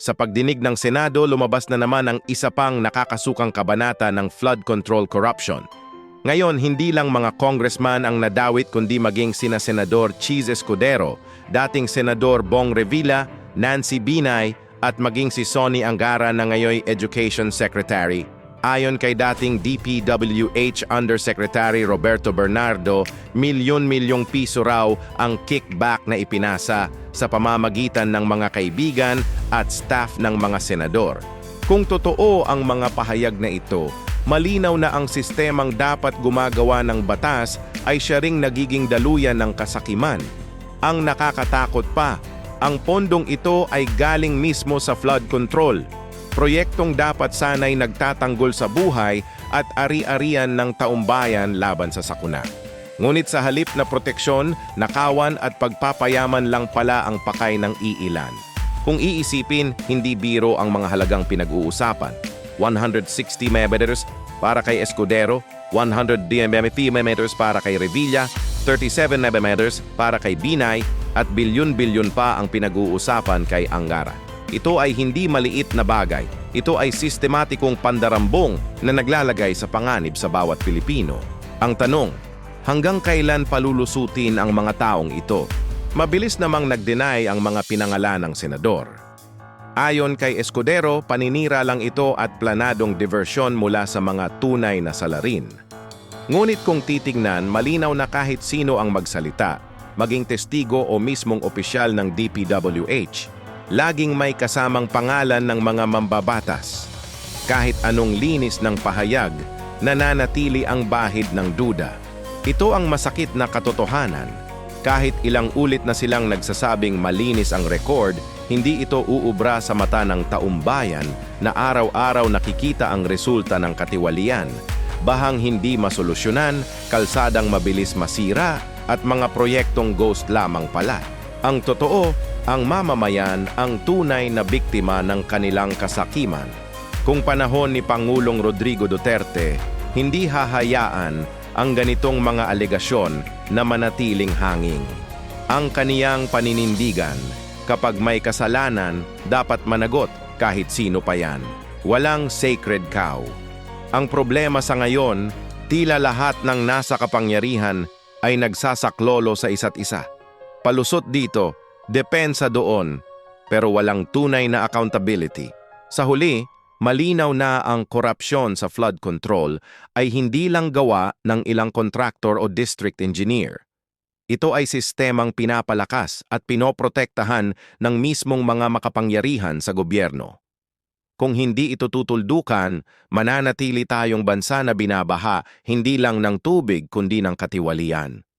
Sa pagdinig ng Senado, lumabas na naman ang isa pang nakakasukang kabanata ng flood control corruption. Ngayon, hindi lang mga congressman ang nadawit kundi maging sina Senador Cheese Escudero, dating Senador Bong Revilla, Nancy Binay, at maging si Sonny Angara na ngayoy Education Secretary. Ayon kay dating DPWH Undersecretary Roberto Bernardo, milyon-milyong piso raw ang kickback na ipinasa sa pamamagitan ng mga kaibigan at staff ng mga senador. Kung totoo ang mga pahayag na ito, malinaw na ang sistemang dapat gumagawa ng batas ay siya ring nagiging daluyan ng kasakiman. Ang nakakatakot pa, ang pondong ito ay galing mismo sa flood control. Proyektong dapat sanay nagtatanggol sa buhay at ari-arian ng taumbayan laban sa sakuna. Ngunit sa halip na proteksyon, nakawan at pagpapayaman lang pala ang pakay ng iilan. Kung iisipin, hindi biro ang mga halagang pinag-uusapan. 160 mm para kay Escudero, 100 mm para kay Revilla, 37 mm para kay Binay, at bilyon-bilyon pa ang pinag-uusapan kay Angara. Ito ay hindi maliit na bagay. Ito ay sistematikong pandarambong na naglalagay sa panganib sa bawat Pilipino. Ang tanong, hanggang kailan palulusutin ang mga taong ito? Mabilis namang nag-deny ang mga pinangalan ng senador. Ayon kay Escudero, paninira lang ito at planadong diversyon mula sa mga tunay na salarin. Ngunit kung titingnan, malinaw na kahit sino ang magsalita, maging testigo o mismong opisyal ng DPWH, laging may kasamang pangalan ng mga mambabatas. Kahit anong linis ng pahayag, nananatili ang bahid ng duda. Ito ang masakit na katotohanan. Kahit ilang ulit na silang nagsasabing malinis ang record, hindi ito uubra sa mata ng taumbayan na araw-araw nakikita ang resulta ng katiwalian. Bahang hindi masolusyonan, kalsadang mabilis masira, at mga proyektong ghost lamang pala. Ang totoo, ang mamamayan ang tunay na biktima ng kanilang kasakiman. Kung panahon ni Pangulong Rodrigo Duterte, hindi hahayaan ang ganitong mga alegasyon na manatiling hanging. Ang kaniyang paninindigan, kapag may kasalanan, dapat managot kahit sino pa yan. Walang sacred cow. Ang problema sa ngayon, tila lahat ng nasa kapangyarihan ay nagsasaklolo sa isa't isa. Palusot dito, depensa doon, pero walang tunay na accountability. Sa huli, malinaw na ang korupsyon sa flood control ay hindi lang gawa ng ilang kontraktor o district engineer. Ito ay sistemang pinapalakas at pinoprotektahan ng mismong mga makapangyarihan sa gobyerno. Kung hindi ito tutuldukan, mananatili tayong bansa na binabaha hindi lang ng tubig kundi ng katiwalian.